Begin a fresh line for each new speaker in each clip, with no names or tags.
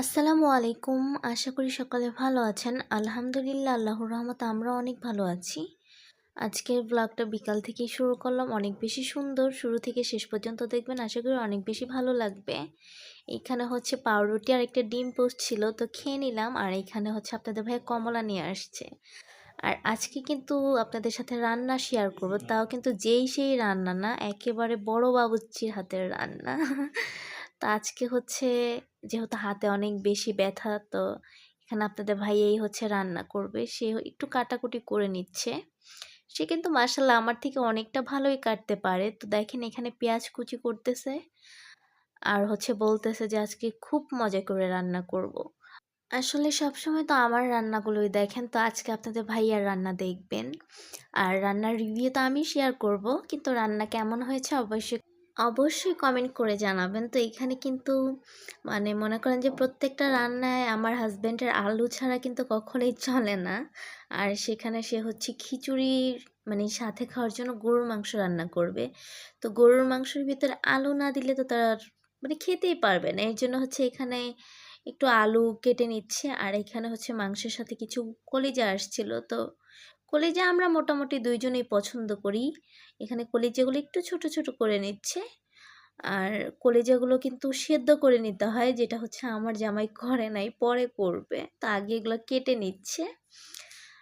আসসালামু আলাইকুম। আশা করি সকালে ভালো আছেন। আলহামদুলিল্লাহ, আল্লাহর রহমতে আমরা অনেক ভালো আছি। আজকের ব্লগটা বিকাল থেকেই শুরু করলাম। অনেক বেশি সুন্দর। শুরু থেকে শেষ পর্যন্ত দেখবেন, আশা করি অনেক বেশি ভালো লাগবে। এখানে হচ্ছে পাউরুটি আর একটা ডিম পোস্ট ছিল, তো খেয়ে নিলাম। আর এখানে হচ্ছে আপনাদের ভাই কমলা নিয়ে আসছে। আর আজকে কিন্তু আপনাদের সাথে রান্না শেয়ার করব। তাও কিন্তু যেই সেই রান্না না, একেবারে বড় বাবুচ্চির হাতের রান্না। তো আজকে হচ্ছে যেহেতু হাতে অনেক বেশি ব্যথা, তো এখানে আপনাদের ভাই এই হচ্ছে রান্না করবে। সে একটু কাটাকুটি করে নিচ্ছে। সে কিন্তু মার্শাল্লাহ আমার থেকে অনেকটা ভালোই কাটতে পারে। তো দেখেন এখানে পেঁয়াজ কুচি করতেছে আর হচ্ছে বলতেছে যে আজকে খুব মজা করে রান্না করব। আসলে সবসময় তো আমার রান্নাগুলোই দেখেন, তো আজকে আপনাদের ভাইয়ার রান্না দেখবেন। আর রান্নার রিভিউ তো আমি শেয়ার করব, কিন্তু রান্না কেমন হয়েছে অবশ্যই অবশ্যই কমেন্ট করে জানাবেন। তো এখানে কিন্তু মানে মনে করেন যে প্রত্যেকটা রান্নায় আমার হাজব্যান্ডের আলু ছাড়া কিন্তু কখনোই চলে না। আর সেখানে সে হচ্ছে খিচুড়ির মানে সাথে খাওয়ার জন্য গরুর মাংস রান্না করবে। তো গরুর মাংসের ভিতরে আলু না দিলে তো তার মানে খেতেই পারবে না। এর জন্য হচ্ছে এখানে একটু আলু কেটে নিচ্ছে। আর এখানে হচ্ছে মাংসের সাথে কিছু কলিজা আসছিল। তো কলিজা আমরা মোটামুটি দুইজনেই পছন্দ করি। এখানে কলিজাগুলো একটু ছোট ছোট করে নিচ্ছে। আর কলিজাগুলো কিন্তু সেদ্ধ করে নিতে হয়, যেটা হচ্ছে আমার জামাই করে নাই, পরে করবে। তা আগে এগুলো কেটে নিচ্ছে।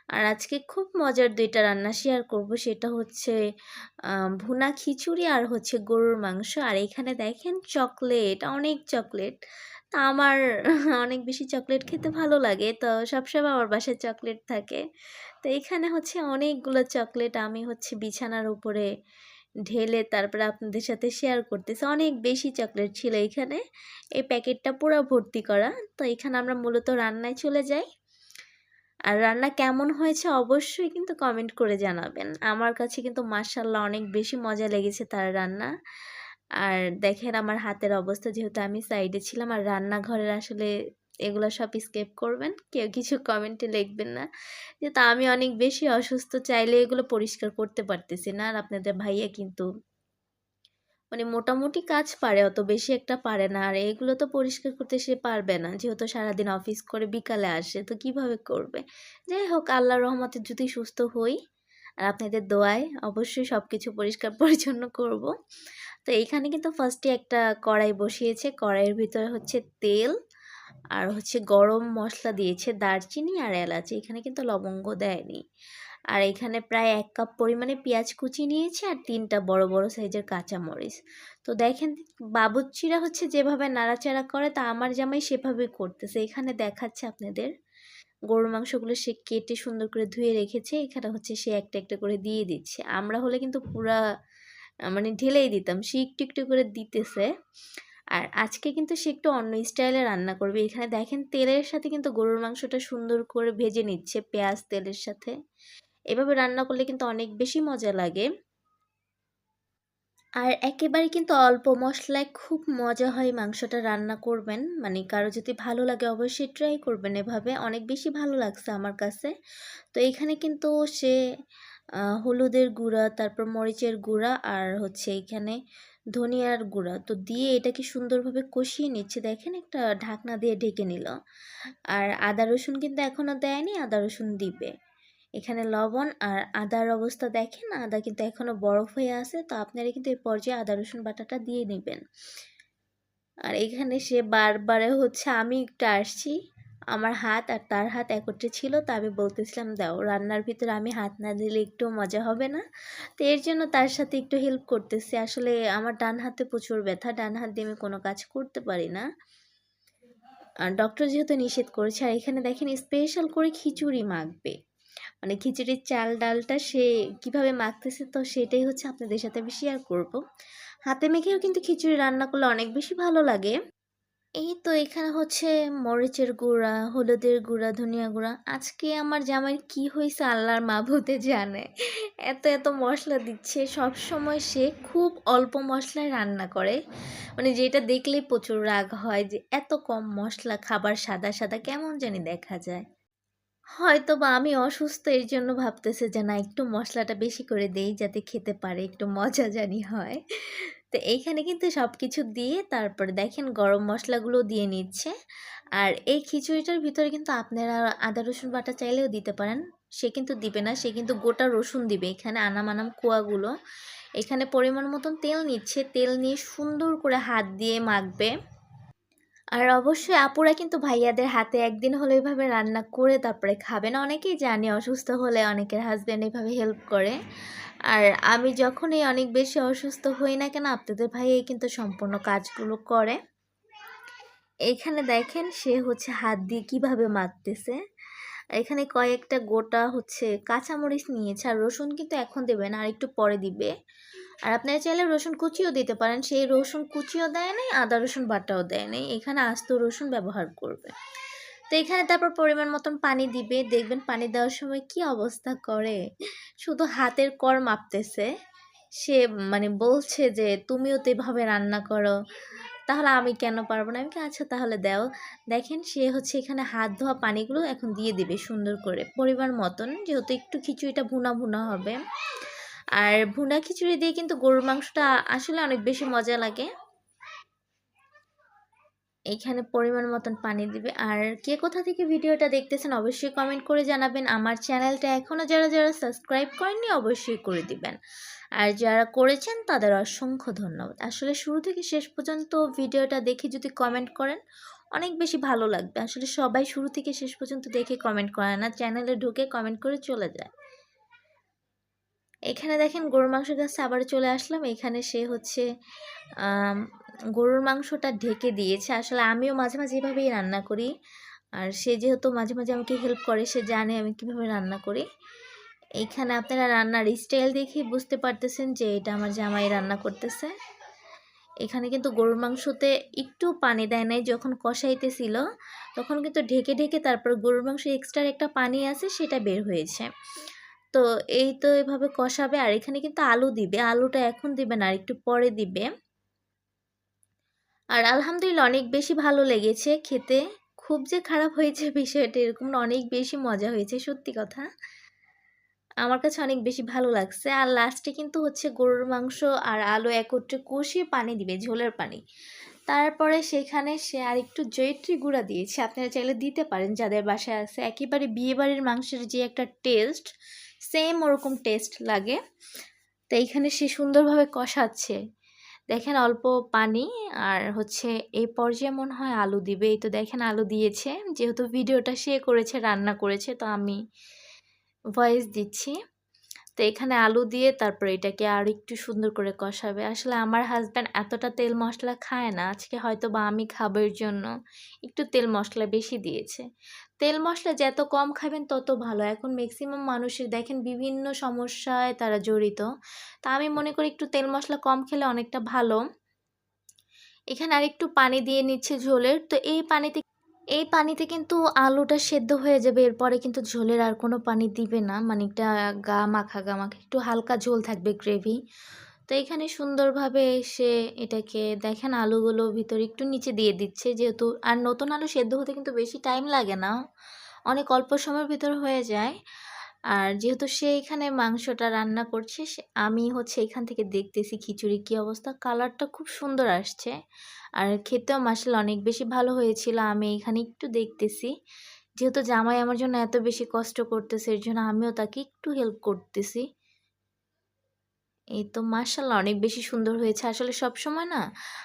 আর আজকে খুব মজার দুইটা রান্না শেয়ার করব, সেটা হচ্ছে ভুনা খিচুড়ি আর হচ্ছে গরুর মাংস। আর এখানে দেখেন চকলেট, অনেক চকলেট। তা আমার অনেক বেশি চকলেট খেতে ভালো লাগে। তো সবসময় আমার বাসায় চকলেট থাকে। তো এখানে হচ্ছে অনেকগুলো চকলেট আমি হচ্ছে বিছানার উপরে ঢেলে তারপরে আপনাদের সাথে শেয়ার করতেছি। অনেক বেশি চকলেট ছিল এখানে। এই প্যাকেটটা পুরো ভর্তি করা। তো এখানে আমরা মূলত রান্নায় চলে যাই। আর রান্না কেমন হয়েছে অবশ্যই কিন্তু কমেন্ট করে জানাবেন। আমার কাছে কিন্তু মার্শাল্লাহ অনেক বেশি মজা লেগেছে তার রান্না। আর দেখেন আমার হাতের অবস্থা যেহেতু আমি সাইডে ছিলাম, আর রান্নাঘরের আসলে এগুলো সব স্কেপ করবেন, কেউ কিছু কমেন্টে লিখবেন না। যে তা আমি অনেক বেশি অসুস্থ, চাইলে এগুলো পরিষ্কার করতে পারতেছি না, আর আপনাদের ভাইয়া কিন্তু মানে মোটামুটি কাজ পারে, অত বেশি একটা পারে না। আর এগুলো তো পরিষ্কার করতে সে পারবে না, যেহেতু সারাদিন অফিস করে বিকালে আসে, তো কীভাবে করবে? যাই হোক আল্লাহ রহমতে যদি সুস্থ হই, আর আপনাদের দোয়ায় অবশ্যই সব কিছু পরিষ্কার পরিচ্ছন্ন করব। তো এইখানে কিন্তু ফার্স্টে একটা কড়াই বসিয়েছে। কড়াইয়ের ভিতরে হচ্ছে তেল, আর হচ্ছে গরম মশলা দিয়েছে দারচিনি আর এলাচি। এখানে কিন্তু লবঙ্গ দেয়নি। আর এখানে প্রায় এক কাপ পরিমাণে পেঁয়াজ কুচি নিয়েছে আর তিনটা বড় বড় সাইজের কাঁচামরিচ। তো দেখেন বাবুচ্চিরা হচ্ছে যেভাবে নাড়াচাড়া করে, তা আমার জামাই সেভাবে করতেছে। এখানে দেখাচ্ছে আপনাদের। গরুর মাংসগুলো সে কেটে সুন্দর করে ধুয়ে রেখেছে। এখানে হচ্ছে সে একটা একটা করে দিয়ে দিচ্ছে। আমরা হলে কিন্তু পুরা মানে ঢেলেই দিতাম। সে একটু একটু করে দিতেছে। আর আজকে কিন্তু সে একটু অন্য স্টাইলে রান্না করবে। এখানে দেখেন তেলের সাথে কিন্তু গরুর মাংসটা সুন্দর করে ভেজে নিচ্ছে পেঁয়াজ তেলের সাথে। এভাবে রান্না করলে কিন্তু অনেক বেশি মজা লাগে। আর একেবারে কিন্তু অল্প মশলায় খুব মজা হয় মাংসটা রান্না করবেন। মানে কারও যদি ভালো লাগে অবশ্যই ট্রাই করবেন এভাবে। অনেক বেশি ভালো লাগছে আমার কাছে। তো এখানে কিন্তু সে হলুদের গুঁড়া, তারপর মরিচের গুঁড়া আর হচ্ছে এখানে ধনিয়ার গুঁড়া। তো দিয়ে এটাকে সুন্দরভাবে কষিয়ে নিচ্ছে। দেখেন একটা ঢাকনা দিয়ে ঢেকে নিল। আর আদা রসুন কিন্তু এখনও দেয়নি, আদা রসুন দিবে। এখানে লবণ আর আদার অবস্থা দেখেন, আদা কিন্তু এখনও বরফ হয়ে আছে। তো আপনারা কিন্তু এই পর্যায়ে আদা রসুন বাটাটা দিয়ে নেবেন। আর এখানে সে বারবারে হচ্ছে আমি একটু আসছি। আমার হাত আর তার হাত একত্রে ছিল তা আমি বলতেছিলাম, দাও, রান্নার ভিতরে আমি হাত না দিলে একটু মজা হবে না? তো এর জন্য তার সাথে একটু হেল্প করতেছি। আসলে আমার ডান হাতে প্রচুর ব্যথা, ডান হাত দিয়ে আমি কোনো কাজ করতে পারি না। আর ডক্টর যেহেতু নিষেধ করেছে, আর এখানে দেখেন স্পেশাল করে খিচুড়ি মাখবে। মানে খিচুড়ির চাল ডালটা সে কীভাবে মাখতেছে, তো সেটাই হচ্ছে আপনাদের সাথে আমি শেয়ার করব। হাতে মেখেও কিন্তু খিচুড়ি রান্না করলে অনেক বেশি ভালো লাগে। এই তো এখানে হচ্ছে মরিচের গুঁড়া, হলুদের গুঁড়া, ধনিয়া গুঁড়া। আজকে আমার জামাই কি হয়েছে আল্লাহর মা মাহবুতে জানে। এত এত মশলা দিচ্ছে। সব সময় সে খুব অল্প মশলায় রান্না করে। মানে যেটা দেখলেই প্রচুর রাগ হয় যে এত কম মশলা, খাবার সাদা সাদা কেমন জানি দেখা যায়। হয়তো বা আমি অসুস্থ, এর জন্য ভাবতেছে যে না, একটু মশলাটা বেশি করে দেই যাতে খেতে পারে, একটু মজা জানি হয়। তো এইখানে কিন্তু সব কিছু দিয়ে তারপরে দেখেন গরম মশলাগুলো দিয়ে নিচ্ছে। আর এই খিচুড়িটার ভিতরে কিন্তু আপনারা আদা, রসুন বাটা চাইলেও দিতে পারেন। সে কিন্তু দিবে না, সে কিন্তু গোটা রসুন দিবে। এখানে আনাম আনাম কুয়াগুলো। এখানে পরিমাণ মতন তেল নিচ্ছে। তেল নিয়ে সুন্দর করে হাত দিয়ে মাখবে। আর অবশ্যই আপুরা কিন্তু ভাইয়াদের হাতে একদিন হলে এভাবে রান্না করে তারপরে খাবেন অনেকেই জানে অসুস্থ হলে অনেকের হাজব্যান্ড এভাবে হেল্প করে। আর আমি যখনই অনেক বেশি অসুস্থ হই না কেন, আপনাদের ভাইয়াই কিন্তু সম্পূর্ণ কাজগুলো করে। এখানে দেখেন সে হচ্ছে হাত দিয়ে কীভাবে মাখতেছে এখানে কয়েকটা গোটা হচ্ছে কাঁচামরিচ নিয়েছে আর রসুন কিন্তু এখন দেবে না আর একটু পরে দিবে। আর আপনারা চাইলে রসুন কুচিও দিতে পারেন, সেই রসুন কুচিও দেয় নাই, আদা রসুন বাটাও দেয় নাই, এখানে আস্ত রসুন ব্যবহার করবে। তো এখানে তারপর পরিমাণ মতন পানি দিবে। দেখবেন পানি দেওয়ার সময় কি অবস্থা করে? শুধু হাতের কর মাপতেছে। সে মানে বলছে যে, তুমিও তো এভাবে রান্না করো। তাহলে আমি কেন পারব না? আমি কি আচ্ছা তাহলে দাও। দেখেন সে হচ্ছে এখানে হাত ধোয়া পানিগুলো এখন দিয়ে দিবে সুন্দর করে। পরিমাণ মতন, যেহেতু একটু খিচুড়িটা ভুনা ভুনা হবে। আর ভুনা খিচুড়ি দিয়ে কিন্তু গরুর মাংসটা আসলে অনেক বেশি মজা লাগে। এইখানে পরিমাণ মতন পানি দিবে। আর কে কোথা থেকে ভিডিওটা দেখতেছেন অবশ্যই কমেন্ট করে জানাবেন। আমার চ্যানেলটা এখনও যারা যারা সাবস্ক্রাইব করেননি অবশ্যই করে দিবেন। আর যারা করেছেন তাদের অসংখ্য ধন্যবাদ। আসলে শুরু থেকে শেষ পর্যন্ত ভিডিওটা দেখে যদি কমেন্ট করেন, অনেক বেশি ভালো লাগবে। আসলে সবাই শুরু থেকে শেষ পর্যন্ত দেখে কমেন্ট করে না। চ্যানেলে ঢুকে কমেন্ট করে চলে যায়। এখানে দেখেন গরুর মাংস কাছে আবার চলে আসলাম। এখানে সে হচ্ছে গরুর মাংসটা ঢেকে দিয়েছে। আসলে আমিও মাঝে মাঝে এভাবেই রান্না করি। আর সে যেহেতু মাঝে মাঝে আমাকে হেল্প করে, সে জানে আমি কীভাবে রান্না করি। এইখানে আপনারা রান্নার স্টাইল দেখেই বুঝতে পারতেছেন যে এটা আমার জামাই রান্না করতেছে। এখানে কিন্তু গরুর মাংসতে একটু পানি দেয় নাই, যখন কষাইতেছিল, তখন কিন্তু ঢেকে ঢেকে তারপর গরুর মাংস এক্সট্রা একটা পানি আছে, সেটা বের হয়েছে। তো এই তো এভাবে কষাবে, আর এখানে কিন্তু আলু দিবে। আলুটা এখন দিবে না, আর একটু পরে দিবে। আর আলহামদুলিল্লাহ অনেক বেশি ভালো লেগেছে খেতে। খুব যে খারাপ হয়েছে বিষয়টা এরকম অনেক বেশি মজা হয়েছে, সত্যি কথা। আমার কাছে অনেক বেশি ভালো লাগছে। আর লাস্টে কিন্তু হচ্ছে গরুর মাংস আর আলু একত্রে কষিয়ে পানি দিবে, ঝোলের পানি। তারপরে সেখানে সে আর একটু জৈত্রী গুঁড়া দিয়েছে। আপনারা চাইলে দিতে পারেন, যাদের বাসায় আছে। একেবারে বিয়েবাড়ির মাংসের যে একটা টেস্ট সেম ওরকম টেস্ট লাগে। তো এইখানে সে সুন্দরভাবে কষাচ্ছে। দেখেন অল্প পানি আর হচ্ছে এই পর্যায়ে মনে হয় আলু দিবে। এই তো দেখেন আলু দিয়েছে। যেহেতু ভিডিওটা সে করেছে, রান্না করেছে, তো আমি ভয়েস দিচ্ছি। তো এখানে আলু দিয়ে তারপর এটাকে আর একটু সুন্দর করে কষাবে। আসলে আমার হাজব্যান্ড এতটা তেল মশলা খায় না। আজকে হয়তো বা আমি খাবার জন্য একটু তেল মশলা বেশি দিয়েছে। তেল মশলা যত কম খাবেন তত ভালো। এখন ম্যাক্সিমাম মানুষের, দেখেন বিভিন্ন সমস্যায় তারা জড়িত। তা আমি মনে করি একটু তেল মশলা কম খেলে অনেকটা ভালো। এখানে আর একটু পানি দিয়ে নিচ্ছে ঝোলের। তো এই পানিতে এই পানিতে কিন্তু আলুটা সেদ্ধ হয়ে যাবে। এরপরে কিন্তু ঝোলের আর কোনো পানি দিবে না। মানে একটা গা মাখা গা মাখা, একটু হালকা ঝোল থাকবে গ্রেভি তো এখানে সুন্দরভাবে এসে এটাকে দেখেন আলুগুলো ভিতরে একটু নিচে দিয়ে দিচ্ছে যেহেতু, আর নতুন আলু সেদ্ধ হতে কিন্তু বেশি টাইম লাগে না। অনেক অল্প সময়ের ভিতর হয়ে যায়। আর যেহেতু সে এখানে মাংসটা রান্না করছে আমি হচ্ছে এখান থেকে দেখতেছি খিচুড়ি কী অবস্থা, কালারটা খুব সুন্দর আসছে। আর খেতেও মাসাল অনেক বেশি ভালো হয়েছিল, আমি এখানে একটু দেখতেছি। যেহেতু জামাই আমার জন্য এত বেশি কষ্ট করতেছে, এর জন্য আমিও তাকে একটু হেল্প করতেছি। এই তো মার্শাল্লাহ অনেক বেশি সুন্দর হয়েছে। আসলে সব সময় না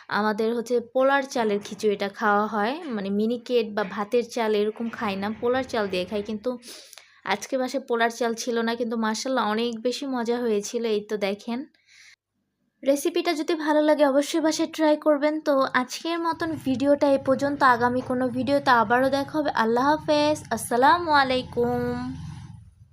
আমাদের হচ্ছে পোলার চালের খিচুড়িটা খাওয়া হয়। মানে মিনিকেট বা ভাতের চাল এরকম খাই না। পোলার চাল দিয়ে খাই। কিন্তু আজকে বাসে পোলার চাল ছিল না। কিন্তু মার্শাল্লাহ অনেক বেশি মজা হয়েছিল। এই তো দেখেন। রেসিপিটা যদি ভালো লাগে অবশ্যই বাসায় ট্রাই করবেন। তো আজকের মতন ভিডিওটা এ পর্যন্ত। আগামী কোনো ভিডিওতে আবারও দেখা হবে। আল্লাহ হাফেজ। আসসালামু আলাইকুম।